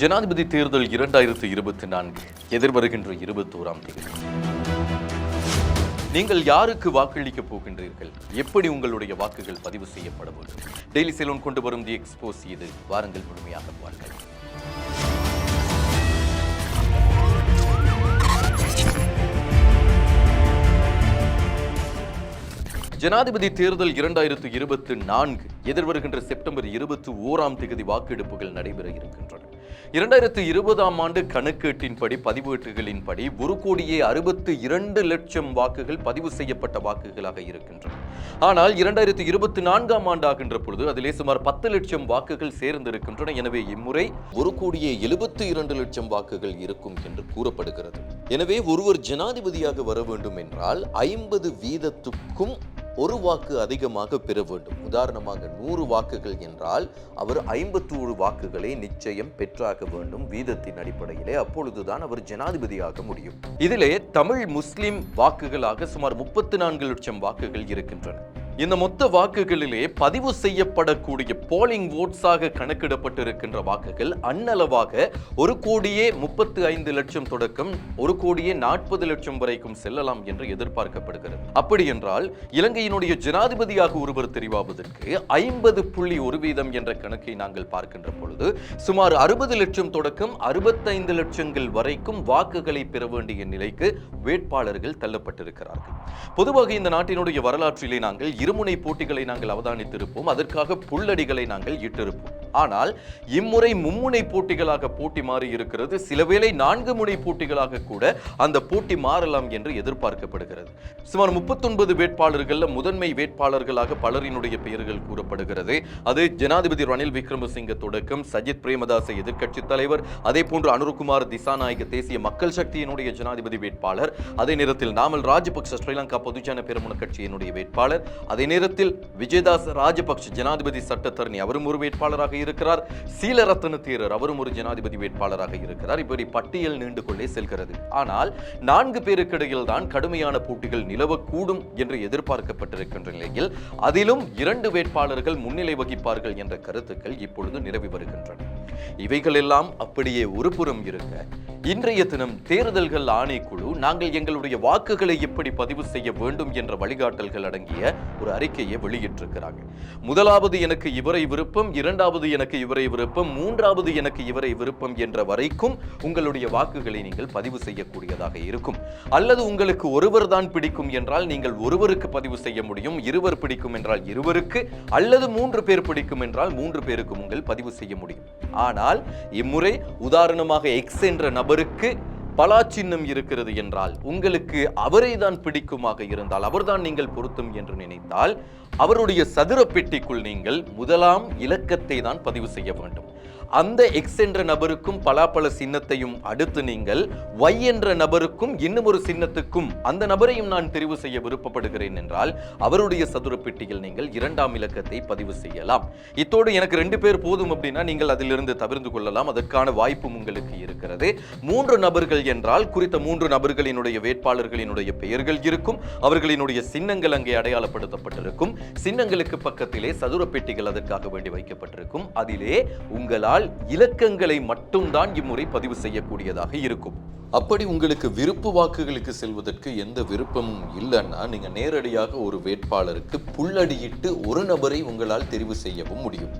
ஜனாதிபதி தேர்தல் இரண்டாயிரத்து இருபத்தி நான்கு எதிர்வருகின்ற இருபத்தோராம் தேதி. நீங்கள் யாருக்கு வாக்களிக்கப் போகின்றீர்கள்? எப்படி உங்களுடைய வாக்குகள் பதிவு செய்யப்பட டெய்லி செலோன் கொண்டு வரும் தி எக்ஸ்போஸ் இது. வாருங்கள் முழுமையாக பாருங்கள் ஜனாதிபதி தேர்தல் இரண்டாயிரத்து இருபத்தி நான்கு எதிர்வருகின்ற செப்டம்பர் இருபத்தி ஓராம் தேதி வாக்கெடுப்புகள் நடைபெற இருக்கின்றன. இரண்டாயிரத்து இருபதாம் ஆண்டு கணக்கீட்டின்படி பதிவேட்டுகளின்படி ஒரு கோடியே அறுபத்து இரண்டு லட்சம் வாக்குகள் பதிவு செய்யப்பட்ட வாக்குகளாக இருக்கின்றன. ஆனால் இரண்டாயிரத்து இருபத்தி நான்காம் ஆண்டு ஆகின்ற பொழுது அதிலே சுமார் பத்து லட்சம் வாக்குகள் சேர்ந்திருக்கின்றன. எனவே இம்முறை ஒரு கோடியே எழுபத்து இரண்டு லட்சம் வாக்குகள் இருக்கும் என்று கூறப்படுகிறது. எனவே ஒருவர் ஜனாதிபதியாக வர வேண்டும் என்றால் ஐம்பது வீதத்துக்கும் ஒரு வாக்கு அதிகமாக பெற வேண்டும். உதாரணமாக நூறு வாக்குகள் என்றால் அவர் ஐம்பத்தோரு வாக்குகளை நிச்சயம் பெற்றாக வேண்டும் வீதத்தின் அடிப்படையிலே. அப்பொழுதுதான் அவர் ஜனாதிபதியாக முடியும். இதிலே தமிழ் முஸ்லிம் வாக்குகளாக சுமார் முப்பத்தி நான்கு லட்சம் வாக்குகள் இருக்கின்றன. இந்த மொத்த வாக்குகளிலே பதிவு செய்யப்படக்கூடிய போலிங் ஓட்ஸாக கணக்கிடப்பட்டிருக்கின்ற வாக்குகள் அன்னளவாக ஒரு கோடியே முப்பத்து ஐந்து லட்சம் தொடக்கம் ஒரு கோடியே நாற்பது லட்சம் வரைக்கும் செல்லலாம் என்று எதிர்பார்க்கப்படுகிறது. அப்படி என்றால் இலங்கையினுடைய ஜனாதிபதியாக ஒருவர் தெரிவாவதற்கு ஐம்பது புள்ளி ஒரு வீதம் என்ற கணக்கை நாங்கள் பார்க்கின்ற பொழுது சுமார் அறுபது லட்சம் தொடக்கம் அறுபத்தைந்து லட்சங்கள் வரைக்கும் வாக்குகளை பெற வேண்டிய நிலைக்கு வேட்பாளர்கள் தள்ளப்பட்டிருக்கிறார்கள். பொதுவாக இந்த நாட்டினுடைய வரலாற்றிலே நாங்கள் இருமுனை போட்டிகளை நாங்கள் அவதானித்திருப்போம். அதற்காக புல்லடிகளை நாங்கள் இட்டிருப்போம். ஆனால் இம்முறை மும்முனை போட்டிகளாக போட்டி மாறி இருக்கிறது. சிலவேளை நான்கு முனை போட்டிகளாக கூட அந்த போட்டி மாறலாம் என்று எதிர்பார்க்கப்படுகிறது. சுமார் முப்பத்தொன்பது வேட்பாளர்கள் முதன்மை வேட்பாளர்களாக பலரினுடைய பெயர்கள் கூறப்படுகிறது. அது ஜனாதிபதி ரணில் விக்ரமசிங்க தொடக்கம் சஜித் பிரேமதாச எதிர்க்கட்சி தலைவர் அதே போன்று அனுருகுமார் திசாநாயக தேசிய மக்கள் சக்தியினுடைய ஜனாதிபதி வேட்பாளர் அதே நேரத்தில் நாமல் ராஜபக்ச ஸ்ரீலங்கா பொதுஜன பெருமன கட்சியினுடைய வேட்பாளர் அதே நேரத்தில் விஜயதாஸ் ராஜபக்ஷ ஜனாதிபதி சட்டத்தரணி அவரும் ஒரு வேட்பாளராக இருக்கிறார். சீலரத்ன தேரர் அவரும் ஒரு ஜனாதிபதி வேட்பாளராக இருக்கிறார். இப்படி பட்டியல் நீண்டு கொண்டே செல்கிறது. ஆனால் நான்கு பேருக்கு இடையில் தான் கடுமையான போட்டிகள் நிலவக்கூடும் என்று எதிர்பார்க்கப்பட்டிருக்கின்ற நிலையில் அதிலும் இரண்டு வேட்பாளர்கள் முன்னிலை வகிப்பார்கள் என்ற கருத்துக்கள் இப்பொழுது நிலவி வருகின்றன. இவைகள் எல்லாம் அப்படியே ஒரு புறம் இருக்க இன்றைய தினம் தேர்தல்கள் ஆணைக்குழு நாங்கள் எங்களுடைய வாக்குகளை எப்படி பதிவு செய்ய வேண்டும் என்ற வழிகாட்டல்கள் அடங்கிய ஒரு அறிக்கையை வெளியிட்டிருக்கிறாங்க. முதலாவது எனக்கு இவரை விருப்பம் இரண்டாவது எனக்கு இவரை விருப்பம் மூன்றாவது எனக்கு இவரை விருப்பம் என்ற வரைக்கும் உங்களுடைய வாக்குகளை நீங்கள் பதிவு செய்யக்கூடியதாக இருக்கும். அல்லது உங்களுக்கு ஒருவர் தான் பிடிக்கும் என்றால் நீங்கள் ஒருவருக்கு பதிவு செய்ய முடியும் இருவர் பிடிக்கும் என்றால் இருவருக்கு அல்லது மூன்று பேர் பிடிக்கும் என்றால் மூன்று பேருக்கு உங்கள் பதிவு செய்ய முடியும். ஆனால் இம்முறை உதாரணமாக எக்ஸ் என்ற நபருக்கு பலா சின்னம் இருக்கிறது என்றால் உங்களுக்கு அவரை தான் பிடிக்குமாக இருந்தால் அவர்தான் நீங்கள் பொருத்தும் என்று நினைத்தால் அவருடைய சதுர பெட்டிக்குள் நீங்கள் முதலாம் இலக்கத்தை தான் பதிவு செய்ய வேண்டும். அந்த எக்ஸ் என்ற நபருக்கும் பலாப்பழ சின்னத்தையும் அடுத்து நீங்கள் ஒய் என்ற நபருக்கும் இன்னும் ஒரு சின்னத்துக்கும் அந்த நபரையும் நான் தெரிவு செய்ய விருப்பப்படுகிறேன் என்றால் அவருடைய சதுர பெட்டியில் நீங்கள் இரண்டாம் இலக்கத்தை பதிவு செய்யலாம். இத்தோடு எனக்கு ரெண்டு பேர் போதும் அப்படின்னா நீங்கள் அதிலிருந்து தவிர்த்து கொள்ளலாம். அதற்கான வாய்ப்பும் உங்களுக்கு இருக்கிறது. மூன்று நபர்கள் என்றால் குறித்த மூன்று நபர்களினுடைய வேட்பாளர்களினுடைய பெயர்கள் இருக்கும் அவர்களினுடைய சின்னங்கள் அங்கே அடையாளப்படுத்தப்பட்டிருக்கும். சின்னங்களுக்கு பக்கத்திலே சதுர பெட்டிகள் அதற்காக வேண்டி வைக்கப்பட்டிருக்கும். அதிலே உங்களால் இலக்கங்களை மட்டும்தான் இம்முறை பதிவு செய்யக்கூடியதாக இருக்கும். அப்படி உங்களுக்கு விருப்பு வாக்குகளுக்கு செல்வதற்கு எந்த விருப்பமும் இல்லைன்னா நீங்க நேரடியாக ஒரு வேட்பாளருக்கு புள்ளடியிட்டு ஒரு நபரை உங்களால் தெரிவு செய்யவும் முடியும்.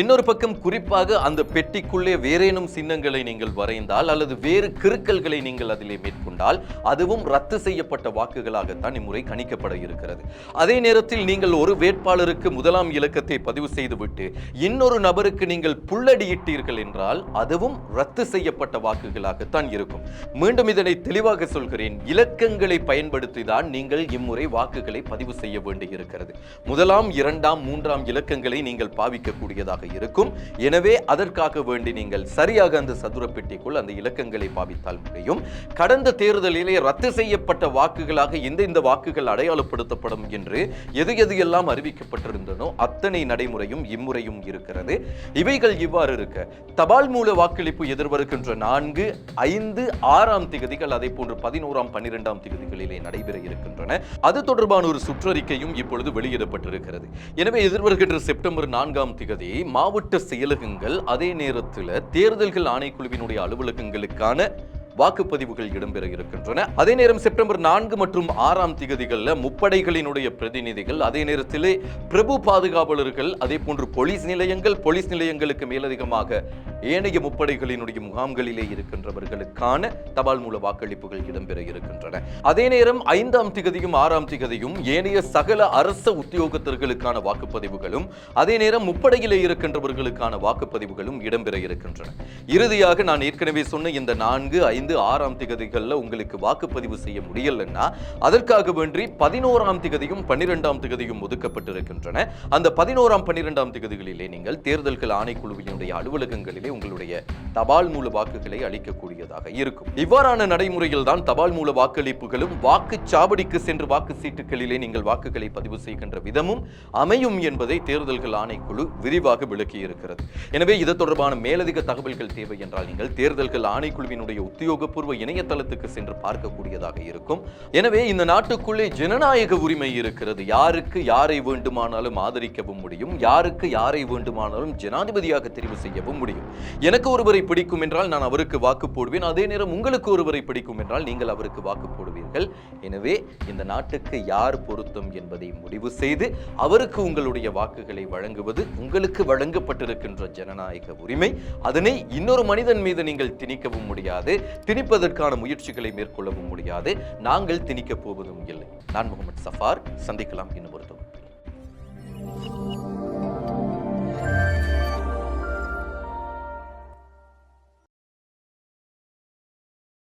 இன்னொரு பக்கம் குறிப்பாக அந்த பெட்டிக்குள்ளே வேறேனும் சின்னங்களை நீங்கள் வரைந்தால் அல்லது வேறு கிறுக்கல்களை நீங்கள் அதிலே கண்டால் அதுவும் ரத்து செய்யப்பட்ட வாக்குகளாகத்தான் இம்முறை கணிக்கப்பட இருக்கிறது. அதே நேரத்தில் நீங்கள் ஒரு வேட்பாளருக்கு முதலாம் இலக்கத்தை பதிவு செய்துவிட்டு இன்னொரு நபருக்கு நீங்கள் புள்ளடியிட்டீர்கள் என்றால் அதுவும் ரத்து செய்யப்பட்ட வாக்குகளாகத்தான் இருக்கும். மீண்டும் இதனை தெளிவாக சொல்கிறேன். இலக்கங்களை பயன்படுத்தி தான் நீங்கள் இம்முறை வாக்குகளை பதிவு செய்ய வேண்டியிருக்கிறது. முதலாம் இரண்டாம் மூன்றாம் இலக்கங்களை நீங்கள் பாவிக்கக்கூடியதாக இருக்கும். எனவே அதற்காக வேண்டி நீங்கள் சரியாக அந்த சதுர பெட்டிக்குள் அந்த இலக்கங்களை பாவித்தால் முடியும். கடந்த தேர்தலிலே ரத்து செய்யப்பட்ட வாக்குகளாக எந்த இந்த வாக்குகள் அடையாளப்படுத்தப்படும் என்று எது எது எல்லாம் அறிவிக்கப்பட்டிருந்தனோ அத்தனை நடைமுறையும் இம்முறையும் இருக்கிறது. இவைகள் இவ்வாறு இருக்க தபால் மூல வாக்களிப்பு எதிர்வருகின்ற நான்கு ஐந்து ஆறாம் திகதிகள் அதே போன்று பதினோராம் பன்னிரெண்டாம் திகதிகளிலே நடைபெற இருக்கின்றன. அது தொடர்பான ஒரு சுற்றறிக்கையும் இப்பொழுது வெளியிடப்பட்டிருக்கிறது. எனவே எதிர்வருகின்ற செப்டம்பர் நான்காம் திகதி மாவட்ட செயலகங்கள் அதே நேரத்தில் தேர்தல்கள் ஆணைக்குழுவினுடைய அலுவலகங்களுக்கான வாக்குப்பதிவுகள் இடம்பெற இருக்கின்றன அதே நேரம் செப்டம்பர் நான்கு மற்றும் ஆறாம் திகதிகளில் முப்படைகளினுடைய பிரதிநிதிகள் அதே நேரத்திலே பிரபு பாதுகாவலர்கள் அதே போன்று போலீஸ் நிலையங்கள் போலீஸ் நிலையங்களுக்கு மேலதிகமாக ஏனைய முப்படைகளினுடைய முகாம்களிலே இருக்கின்றவர்களுக்கான தபால் மூல வாக்களிப்புகள் இடம்பெற இருக்கின்றன அதே நேரம் ஐந்தாம் திகதியும் ஆறாம் திகதியும் ஏனைய சகல அரச உத்தியோகத்தர்களுக்கான வாக்குப்பதிவுகளும் அதே நேரம் முப்படையிலே இருக்கின்றவர்களுக்கான வாக்குப்பதிவுகளும் இடம்பெற இருக்கின்றன இறுதியாக நான் ஏற்கனவே சொன்ன இந்த நான்கு ஐந்து ஆறாம் திகதிகளில் உங்களுக்கு வாக்குப்பதிவு செய்ய முடியலன்னா அதற்காக வேண்டி பதினோராம் திகதியும் பன்னிரெண்டாம் திகதியும் ஒதுக்கப்பட்டிருக்கின்றன. அந்த பதினோராம் பன்னிரெண்டாம் திகதிகளிலே நீங்கள் தேர்தல்கள் ஆணைக்குழுவினுடைய அலுவலகங்களிலே உங்களுடைய தபால் மூல வாக்குகளை அளிக்கக்கூடியதாக இருக்கும். இவ்வாறான நடைமுறையில் தான் தபால் மூல வாக்களிப்புகளும் வாக்குச்சாவடிக்கு சென்று வாக்கு சீட்டுகளிலே நீங்கள் வாக்குகளை பதிவு செய்கின்ற விதமும் அமையும் என்பதை தேர்தல்கள் ஆணைக்குழு விரிவாக விளக்கியிருக்கிறது. எனவே இது தொடர்பான மேலதிக தகவல்கள் தேவை என்றால் நீங்கள் தேர்தல்கள் ஆணைக்குழுவினுடைய உத்தியோக உத்தியோகபூர்வ இணையதளத்துக்கு சென்று பார்க்கக்கூடியதாக இருக்கும். எனவே இந்த நாட்டுக்குள்ளே ஜனநாயக உரிமை இருக்கிறது. யாருக்கு யாரை வேண்டுமானாலும் ஆதரிக்கவும் முடியும். யாருக்கு யாரை வேண்டுமானாலும் ஜனாதிபதியாக தெரிவு செய்யவும் முடியும். எனக்கு ஒருவரை பிடிக்கும் என்றால் நான் அவருக்கு வாக்கு போடுவேன். அதே நேரம் உங்களுக்கு ஒருவரை பிடிக்கும் என்றால் நீங்கள் அவருக்கு வாக்கு போடுவீர்கள். எனவே இந்த நாட்டுக்கு யார் பொருத்தம் என்பதை முடிவு செய்து அவருக்கு உங்களுடைய வாக்குகளை வழங்குவது உங்களுக்கு வழங்கப்பட்டிருக்கின்ற ஜனநாயக உரிமை. அதனை இன்னொரு மனிதன் மீது நீங்கள் திணிக்கவும் முடியாது. திணிப்பதற்கான முயற்சிகளை மேற்கொள்ளவும் முடியாது. நாங்கள் திணிக்கப் போவதும் இல்லை. நான் முகமது சஃபார். சந்திக்கலாம் இன்னும் ஒரு